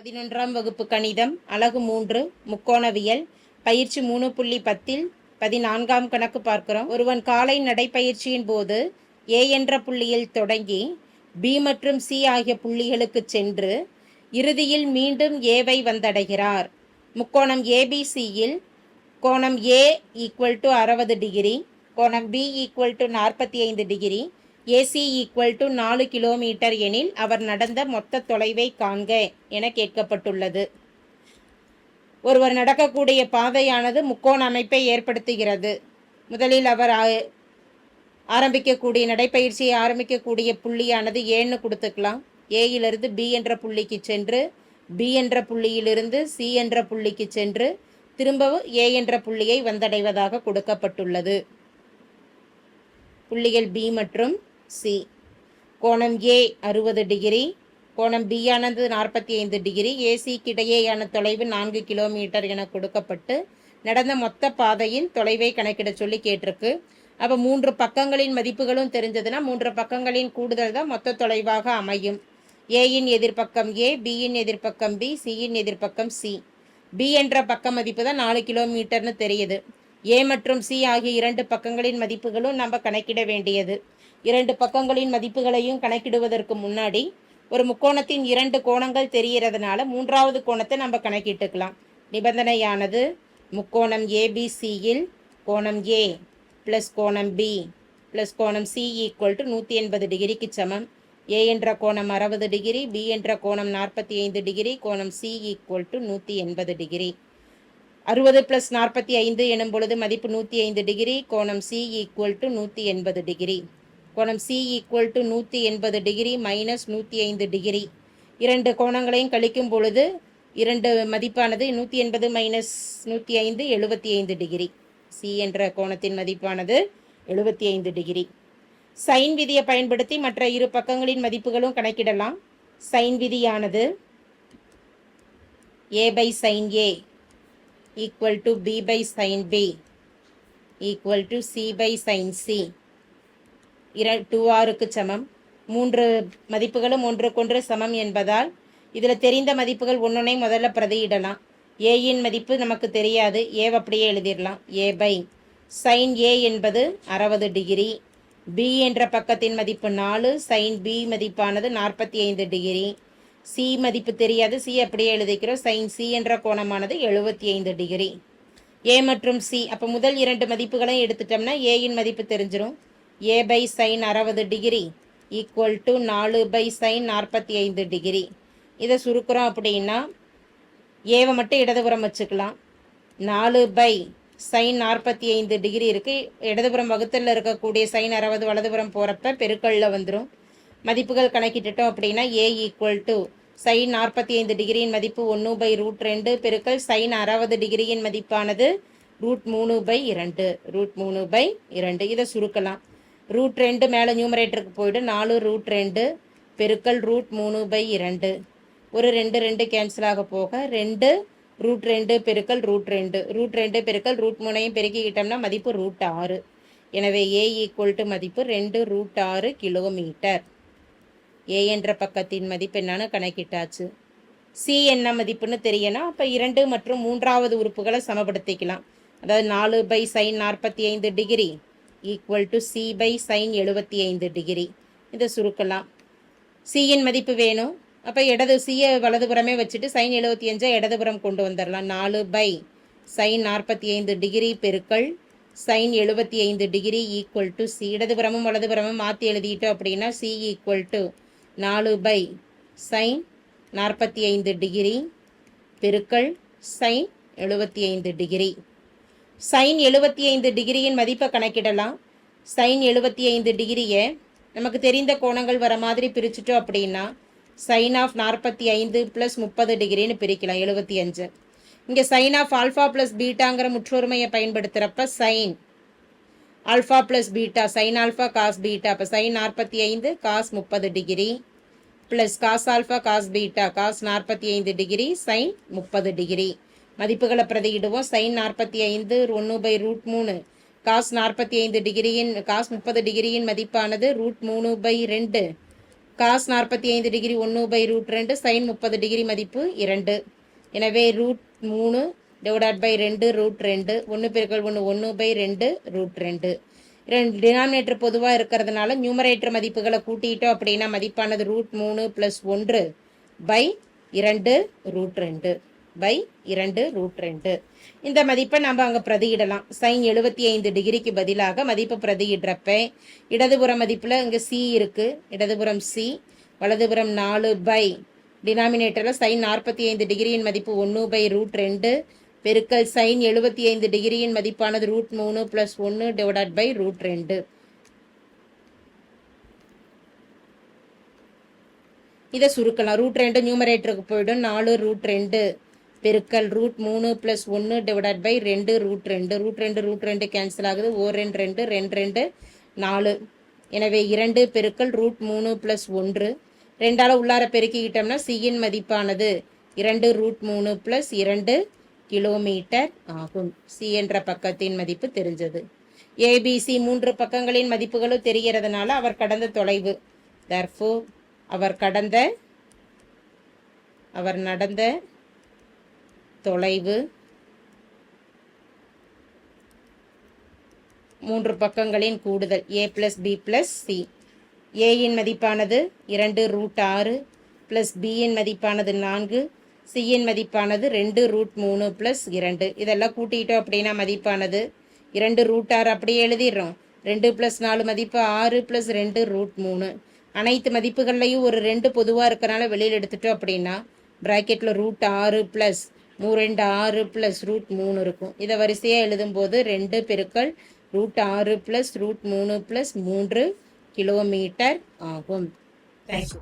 பதினொன்றாம் வகுப்பு கணிதம் அலகு மூன்று முக்கோணவியல் பயிற்சி மூணு புள்ளி பத்தில் பதினான்காம் கணக்கு பார்க்கிறோம். ஒருவன் காலை நடைப்பயிற்சியின் போது ஏ என்ற புள்ளியில் தொடங்கி பி மற்றும் சி ஆகிய புள்ளிகளுக்கு சென்று இறுதியில் மீண்டும் ஏவை வந்தடைகிறார். முக்கோணம் ஏபிசியில் கோணம் ஏ ஈக்குவல் டு அறுபது டிகிரி கோணம் பி ஈக்குவல் டு நாற்பத்தி ஐந்து டிகிரி ஏசி ஈக்குவல் டு நாலு கிலோமீட்டர் எனில் அவர் நடந்த மொத்த தொலைவை காண்க என கேட்கப்பட்டுள்ளது. ஒருவர் நடக்கக்கூடிய பாதையானது முக்கோண அமைப்பை ஏற்படுத்துகிறது. முதலில் அவர் ஆ- ஆரம்பிக்கக்கூடிய நடைப்பயிற்சியை ஆரம்பிக்கக்கூடிய புள்ளியானது ஏன்னு கொடுத்துக்கலாம். ஏயிலிருந்து பி என்ற புள்ளிக்கு சென்று பி என்ற புள்ளியிலிருந்து சி என்ற புள்ளிக்கு சென்று திரும்பவும் ஏ என்ற புள்ளியை வந்தடைவதாக கொடுக்கப்பட்டுள்ளது. புள்ளிகள் பி மற்றும் சி கோணம் ஏ அறுபது டிகிரி கோணம் பி ஆனது நாற்பத்தி ஐந்து டிகிரி ஏசிக்கு இடையேயான தொலைவு நான்கு கிலோமீட்டர் என கொடுக்கப்பட்டு நடந்த மொத்த பாதையின் தொலைவை கணக்கிட சொல்லி கேட்டிருக்கு. அப்போ மூன்று பக்கங்களின் மதிப்புகளும் தெரிஞ்சதுன்னா மூன்று பக்கங்களின் கூடுதல் தான் மொத்த தொலைவாக அமையும். ஏயின் எதிர்ப்பக்கம் ஏ பியின் எதிர்ப்பக்கம் பி சியின் எதிர்ப்பக்கம் சி பி என்ற பக்க மதிப்பு தான் நாலு கிலோமீட்டர்னு தெரியுது. ஏ மற்றும் சி ஆகிய இரண்டு பக்கங்களின் மதிப்புகளும் நம்ம கணக்கிட வேண்டியது. இரண்டு பக்கங்களின் மதிப்புகளையும் கணக்கிடுவதற்கு முன்னாடி ஒரு முக்கோணத்தின் இரண்டு கோணங்கள் தெரிகிறதுனால மூன்றாவது கோணத்தை நம்ம கணக்கிட்டுக்கலாம். நிபந்தனையானது முக்கோணம் ஏபிசியில் கோணம் ஏ ப்ளஸ் கோணம் பி ப்ளஸ் கோணம் சி ஈக்குவல் டு நூற்றி எண்பது டிகிரிக்கு சமம். ஏ என்ற கோணம் அறுபது டிகிரி பி என்ற கோணம் நாற்பத்தி ஐந்து டிகிரி கோணம் சி ஈக்குவல் டு நூற்றி எண்பது டிகிரி அறுபது ப்ளஸ் நாற்பத்தி ஐந்து எனும் பொழுது மதிப்பு நூற்றி ஐந்து டிகிரி கோணம் சி ஈக்குவல் டு நூற்றி எண்பது டிகிரி கோணம் சி ஈக்குவல் டு நூற்றி எண்பது டிகிரி மைனஸ் நூற்றி ஐந்து டிகிரி இரண்டு கோணங்களையும் கழிக்கும் பொழுது இரண்டு மதிப்பானது நூற்றி எண்பது மைனஸ் நூற்றி ஐந்து எழுபத்தி ஐந்து டிகிரி சி என்ற கோணத்தின் மதிப்பானது எழுபத்தி ஐந்து டிகிரி சைன் விதியை பயன்படுத்தி மற்ற இரு பக்கங்களின் மதிப்புகளும் கணக்கிடலாம். சைன் விதியானது A by sine A equal to B by sine B equal to C by sine C இர டூ ஆருக்கு சமம். மூன்று மதிப்புகளும் ஒன்றுக்கொன்று சமம் என்பதால் இதில் தெரிந்த மதிப்புகள் ஒன்றொன்னை முதல்ல பிரதியிடலாம். ஏயின் மதிப்பு நமக்கு தெரியாது. ஏ அப்படியே எழுதிடலாம். ஏ பை சைன் ஏ என்பது அறுபது டிகிரி. பி என்ற பக்கத்தின் மதிப்பு நாலு. சைன் பி மதிப்பானது நாற்பத்தி ஐந்து டிகிரி. சி மதிப்பு தெரியாது. சி அப்படியே எழுதிக்கிறோம். சைன் சி என்ற கோணமானது எழுபத்தி ஐந்து டிகிரி. ஏ மற்றும் சி அப்போ முதல் இரண்டு மதிப்புகளையும் எடுத்துட்டோம்னா ஏயின் மதிப்பு தெரிஞ்சிடும் ஏ பை சைன் அறுபது டிகிரி ஈக்குவல் டு நாலு பை சைன் நாற்பத்தி ஐந்து டிகிரி இதை சுருக்குறோம் அப்படின்னா ஏவை மட்டும் இடதுபுறம் வச்சுக்கலாம். நாலு பை சைன் நாற்பத்தி ஐந்து டிகிரி இருக்குது இடதுபுறம் வகுத்தலில் இருக்கக்கூடிய சைன் அறுபது வலதுபுறம் போகிறப்ப பெருக்கல்ல வந்துடும் மதிப்புகள் கணக்கிட்டுட்டோம் அப்படின்னா ஏ ஈக்குவல் டு சைன் நாற்பத்தி ஐந்து டிகிரியின் மதிப்பு ஒன்று பை ரூட் ரெண்டு. பெருக்கல் சைன் அறுபது டிகிரியின் மதிப்பானது ரூட் மூணு பை இரண்டு. ரூட் மூணு பை இரண்டு. இதை சுருக்கலாம். ரூட் ரெண்டு மேலே நியூமரேட்டருக்கு போயிட்டு நாலு ரூட் ரெண்டு பெருக்கல் ரூட் மூணு பை இரண்டு. ஒரு ரெண்டு ரெண்டு கேன்சல் ஆக போக ரெண்டு ரூட் ரெண்டு பெருக்கல் ரூட் ரெண்டு. ரூட் ரெண்டு பெருக்கல் ரூட் மூணையும் பெருக்கிக்கிட்டோம்னா மதிப்பு ரூட் ஆறு. எனவே ஏ ஈக்குவல் டு மதிப்பு ரெண்டு ரூட் ஆறு கிலோமீட்டர். ஏ என்ற பக்கத்தின் மதிப்பு என்னன்னு கணக்கிட்டாச்சு. சி என்ன மதிப்புன்னு தெரியணும். அப்போ இரண்டு மற்றும் மூன்றாவது உறுப்புகளை சமப்படுத்திக்கலாம். அதாவது நாலு பை சைன் நாற்பத்தி ஐந்து degree equal to C by sine எழுபத்தி ஐந்து டிகிரி இதை சுருக்கலாம். சியின் மதிப்பு வேணும். அப்போ இடது சியை வலதுபுறமே வச்சுட்டு சைன் எழுபத்தி அஞ்சை இடதுபுறம் கொண்டு வந்துடலாம். நாலு பை சைன் நாற்பத்தி ஐந்து டிகிரி பெருக்கள் சைன் எழுபத்தி ஐந்து டிகிரி ஈக்குவல் டு சி இடதுபுறமும் வலதுபுறமும் மாற்றி எழுதிட்டோம் அப்படின்னா சி ஈக்குவல் டு நாலு பை சைன் நாற்பத்தி ஐந்து டிகிரி பெருக்கள் சைன் எழுபத்தி ஐந்து டிகிரி சைன் எழுபத்தி ஐந்து டிகிரியின் மதிப்பை கணக்கிடலாம். சைன் எழுபத்தி ஐந்து டிகிரியை நமக்கு தெரிந்த கோணங்கள் வர மாதிரி பிரிச்சுட்டோம் அப்படின்னா சைன் ஆஃப் நாற்பத்தி ஐந்து ப்ளஸ் முப்பது டிகிரின்னு பிரிக்கலாம் எழுபத்தி அஞ்சு இங்கே சைன் ஆஃப் ஆல்ஃபா ப்ளஸ் பீட்டாங்கிற முற்றொருமையை பயன்படுத்துகிறப்ப sine alpha plus beta sine alpha cos beta அப்போ சைன் நாற்பத்தி ஐந்து காஸ் முப்பது degree plus cos alpha cos beta cos நாற்பத்தி ஐந்து டிகிரி சைன் முப்பது டிகிரி. மதிப்புகளை பிரதியிடுவோம். சைன் நாற்பத்தி ஐந்து ஒன்று பை ரூட் மூணு காஸ் நாற்பத்தி ஐந்து டிகிரியின் காஸ் முப்பது டிகிரியின் மதிப்பானது ரூட் மூணு பை ரெண்டு காஸ் நாற்பத்தி ஐந்து டிகிரி ஒன்று பை ரூட் ரெண்டு சைன் முப்பது டிகிரி மதிப்பு இரண்டு. எனவே ரூட் மூணு டிவைடட் பை ரெண்டு ரூட் ரெண்டு ஒன்று பெருக்கல் ஒன்று ஒன்று பை ரெண்டு ரூட் ரெண்டு ரெண்டு டினாமினேட்டர் பொதுவாக இருக்கிறதுனால நியூமரேட்டர் மதிப்புகளை கூட்டிட்டோம் அப்படின்னா மதிப்பானது ரூட் மூணு ப்ளஸ் ஒன்று பை இரண்டு ரூட் ரெண்டு பை இரண்டு ரூட் ரெண்டு. இந்த மதிப்பை நம்ம அங்கே பிரதியிடலாம். சைன் எழுபத்தி ஐந்து டிகிரிக்கு பதிலாக மதிப்பு பிரதியிடுறப்ப இடதுபுற மதிப்பில் இங்கே சி இருக்குது இடதுபுறம் சி வலதுபுறம் நாலு பை டினாமினேட்டரில் சைன் நாற்பத்தி ஐந்து டிகிரியின் மதிப்பு ஒன்று பை ரூட் ரெண்டு. பெருக்கல் சைன் எழுபத்தி ஐந்து டிகிரியின் மதிப்பானது ரூட் மூணு ப்ளஸ் ஒன்று டிவைடட் பை ரூட் ரெண்டு. இதை சுருக்கலாம். ரூட் ரெண்டு நியூமரேட்டருக்கு போயிடும். நாலு ரூட் ரெண்டு. பெருக்கல் ரூட் மூணு ப்ளஸ் ஒன்று டிவைடட் பை ரெண்டு ரூட் ரெண்டு. ரூட் ரெண்டு ரூட் ரெண்டு கேன்சல் ஆகுது. ஓ ரெண்டு ரெண்டு ரெண்டு ரெண்டு நாலு. எனவே இரண்டு பெருக்கல் ரூட் மூணு ப்ளஸ் ஒன்று. ரெண்டால் உள்ளார பெருக்கிக்கிட்டோம்னா சியின் மதிப்பானது இரண்டு ரூட் மூணு ப்ளஸ் இரண்டு கிலோமீட்டர் ஆகும். சி என்ற பக்கத்தின் மதிப்பு தெரிஞ்சது. ஏபிசி மூன்று பக்கங்களின் மதிப்புகளும் தெரிகிறதுனால அவர் கடந்த தொலைவு. தர்ஃபோ அவர் கடந்த அவர் நடந்த தொலைவு. மூன்று பக்கங்களின் கூடுதல். A plus B plus C ஏயின் மதிப்பானது இரண்டு ரூட் ஆறு பிளஸ் பியின் மதிப்பானது நான்கு. சியின் மதிப்பானது ரெண்டு ரூட் மூணு ப்ளஸ் இரண்டு. இதெல்லாம் கூட்டிட்டோம் அப்படின்னா மதிப்பானது இரண்டு ரூட் ஆறு அப்படியே எழுதிடுறோம். ரெண்டு ப்ளஸ் நாலு மதிப்பு ஆறு ப்ளஸ் ரெண்டு ரூட் மூணு. அனைத்து மதிப்புகள்லையும் ஒரு ரெண்டு பொதுவாக இருக்கிறனால வெளியில் எடுத்துட்டோம் அப்படின்னா ப்ராக்கெட்டில் ரூட் ஆறு ப்ளஸ் மூ ரெண்டு ஆறு ப்ளஸ் ரூட் மூணு இருக்கும். இதை வரிசையாக எழுதும்போது ரெண்டு பெருக்கள் ரூட் ஆறு ப்ளஸ் ரூட் மூணு ப்ளஸ் மூன்று கிலோமீட்டர் ஆகும். Thank you